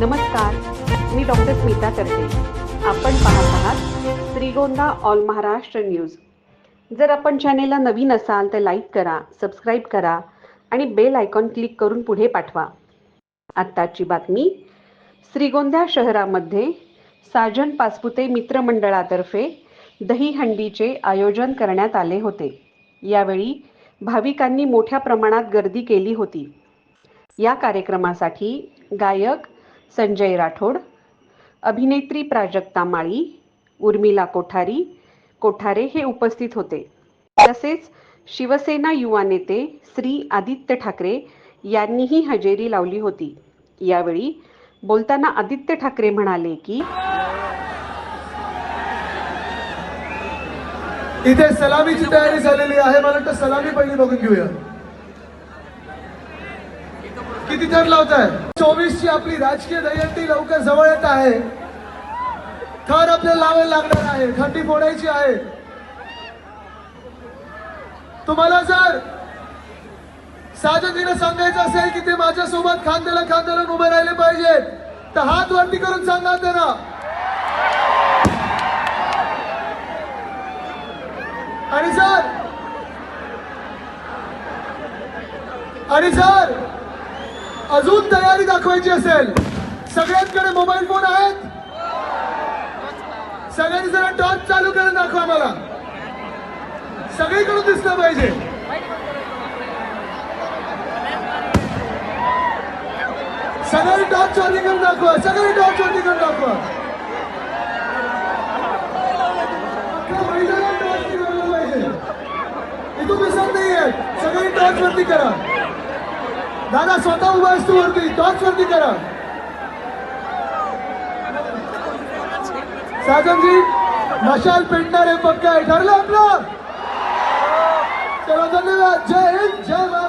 नमस्कार मी डॉक्टर स्मिता तरते आपण पाहत आहात श्रीगोंदा ऑल महाराष्ट्र न्यूज. जर आपण चॅनेलला नवीन असाल तर लाईक करा सबस्क्राईब करा आणि बेल आयकॉन क्लिक करून पुढे पाठवा. आत्ताची बातमी. श्रीगोंदा शहरामध्ये साजन पासपुते मित्रमंडळातर्फे दहीहंडीचे आयोजन करण्यात आले होते. यावेळी भाविकांनी मोठ्या प्रमाणात गर्दी केली होती. या कार्यक्रमासाठी गायक संजय राठोड अभिनेत्री प्राजक्ता माळी उर्मिला कोठारी कोठारे हे उपस्थित होते. तसेच शिवसेना युवा नेते श्री आदित्य ठाकरे यांनीही हजेरी लावली होती. यावेळी बोलताना आदित्य ठाकरे म्हणाले की इथे सलामीची तयारी झालेली आहे. मला वाटतं सलामी पहिली बघून घेऊया. किती जण लावताय चोवीस ची आपली राजकीय दयंती लवकर जवळ येत आहे. थर आपल्याला लावायला लागणार आहे. खंडी फोडायची आहे. तुम्हाला जर साजनीला सांगायचं असेल की ते माझ्यासोबत खांद्याला खांद्याला उभे राहिले पाहिजेत तर हात वरती करून सांगा त्यांना. आणि सर आणि सर अजून तयारी दाखवायची असेल. सगळ्यांकडे मोबाईल फोन आहेत. सगळ्यांनी जरा टॉर्च चालू करून दाखवा मला. सगळीकडून दिसलं पाहिजे. सगळ्यांनी टॉर्च वरती करून दाखवा. सगळ्यांनी टॉर्च वरती करून दाखवा. पाहिजे. इथून दिसत नाहीये सगळी टॉर्च वरती करा. दादा स्वतः उभा असतो वरती. तोच वरती करा. साजनजी मशाल पेटणार आहे पक्का. आहे ठरलं आपलं? चला धन्यवाद. जय हिंद जय भारत.